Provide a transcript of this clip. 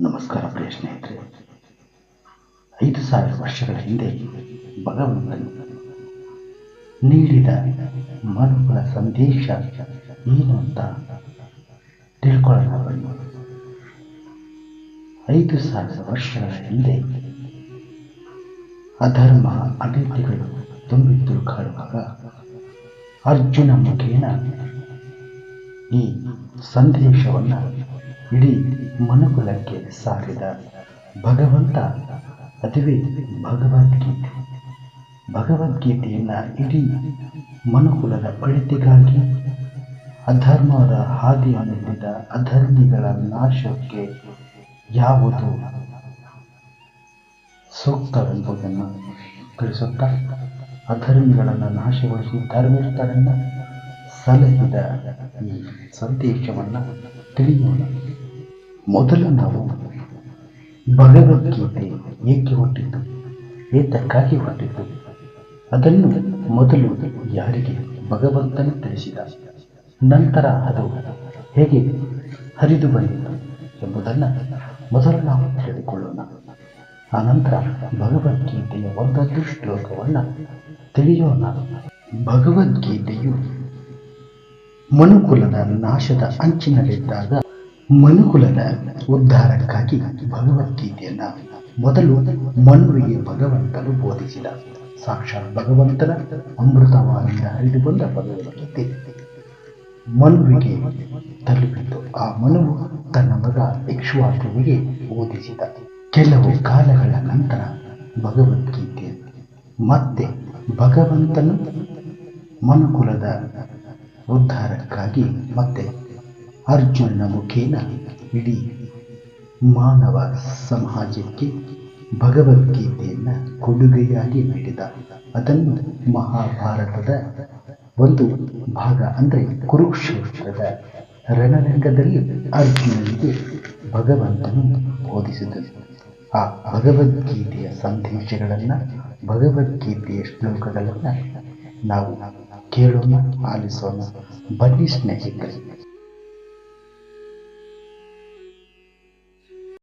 ನಮಸ್ಕಾರ ಪ್ರಿಯ ಸ್ನೇಹಿತರೆ. ಐದು ಸಾವಿರ ವರ್ಷಗಳ ಹಿಂದೆ ಭಗವಂತನು ನೀಡಿದ ಮನುಗಳ ಸಂದೇಶ ಏನು ಅಂತ ತಿಳ್ಕೊಳ್ಳೋಣ ಬನ್ನಿ ಐದು ಸಾವಿರ ವರ್ಷಗಳ ಹಿಂದೆ ಅಧರ್ಮ ಅನೀತಿಗಳು ತುಂಬಿ ತುಳುಕಾಡುವಾಗ ಅರ್ಜುನ ಮುಖೇನ ಈ ಸಂದೇಶವನ್ನು ಇಡೀ ಮನುಕುಲಕ್ಕೆ ಸಾರಿದ ಭಗವಂತ, ಅದುವೇ ಭಗವದ್ಗೀತೆ. ಭಗವದ್ಗೀತೆಯನ್ನು ಇಡೀ ಮನುಕುಲದ ಒಳಿತಿಗಾಗಿ ಅಧರ್ಮದ ಹಾದಿಯನ್ನು ಹಿಡಿದ ಅಧರ್ಮಿಗಳ ನಾಶಕ್ಕೆ ಯಾವುದು ಸೂಕ್ತವೆಂಬುದನ್ನು ತಿಳಿಸುತ್ತಾ ಅಧರ್ಮಿಗಳನ್ನು ನಾಶಗೊಳಿಸಿ ಧರ್ಮಿಷ್ಠರನ್ನು ಸಲಹಿದ ಈ ಸಂದೇಶವನ್ನು ತಿಳಿಯೋಣ. ಮೊದಲು ನಾವು ಭಗವದ್ಗೀತೆ ಏಕೆ ಹುಟ್ಟಿತು? ಏತಕ್ಕಾಗಿ ಹುಟ್ಟಿತು? ಅದನ್ನು ಮೊದಲು ಯಾರಿಗೆ ಭಗವಂತನು ತಿಳಿಸಿದ? ನಂತರ ಅದು ಹೇಗೆ ಹರಿದು ಬಂದಿತು ಎಂಬುದನ್ನು ಮೊದಲು ನಾವು ತಿಳಿದುಕೊಳ್ಳೋಣ. ಆನಂತರ ಭಗವದ್ಗೀತೆಯ ಒಂದೊಂದು ಶ್ಲೋಕವನ್ನು ತಿಳಿಯೋಣ. ಭಗವದ್ಗೀತೆಯು ಮನುಕುಲದ ನಾಶದ ಅಂಚಿನಲ್ಲಿದ್ದಾಗ ಮನುಕುಲದ ಉದ್ಧಾರಕ್ಕಾಗಿ ಭಗವದ್ಗೀತೆಯನ್ನ ಮೊದಲು ಮನುವಿಗೆ ಭಗವಂತನು ಬೋಧಿಸಿದ. ಸಾಕ್ಷಾತ್ ಭಗವಂತನ ಅಮೃತವಾದಿಂದ ಹರಿದು ಬಂದ ಭಗವದ್ಗೀತೆ ಮನುವಿಗೆ ತಲುಪಿತು. ಆ ಮನುವು ತನ್ನ ಮಗ ಇಕ್ಷ್ವಾಕುವಿಗೆ ಓದಿಸಿದ ಕೆಲವು ಕಾಲಗಳ ನಂತರ ಭಗವದ್ಗೀತೆ ಮತ್ತೆ ಭಗವಂತನು ಮನುಕುಲದ ಉದ್ಧಾರಕ್ಕಾಗಿ ಮತ್ತೆ ಅರ್ಜುನನ ಮುಖೇನ ಇಡೀ ಮಾನವ ಸಮಾಜಕ್ಕೆ ಭಗವದ್ಗೀತೆಯನ್ನು ಕೊಡುಗೆಯಾಗಿ ನೀಡಿದ. ಅದನ್ನು ಮಹಾಭಾರತದ ಒಂದು ಭಾಗ ಅಂದರೆ ಕುರುಕ್ಷೇತ್ರದ ರಣರಂಗದಲ್ಲಿ ಅರ್ಜುನನಿಗೆ ಭಗವಂತನು ಬೋಧಿಸಿದನು. ಆ ಭಗವದ್ಗೀತೆಯ ಸಂದೇಶಗಳನ್ನು, ಭಗವದ್ಗೀತೆಯ ಶ್ಲೋಕಗಳನ್ನು ನಾವು ಕೇಳೋಣ, ಆಲಿಸೋಣ. ಬನ್ನಿ ಸ್ನೇಹಿತರೆ.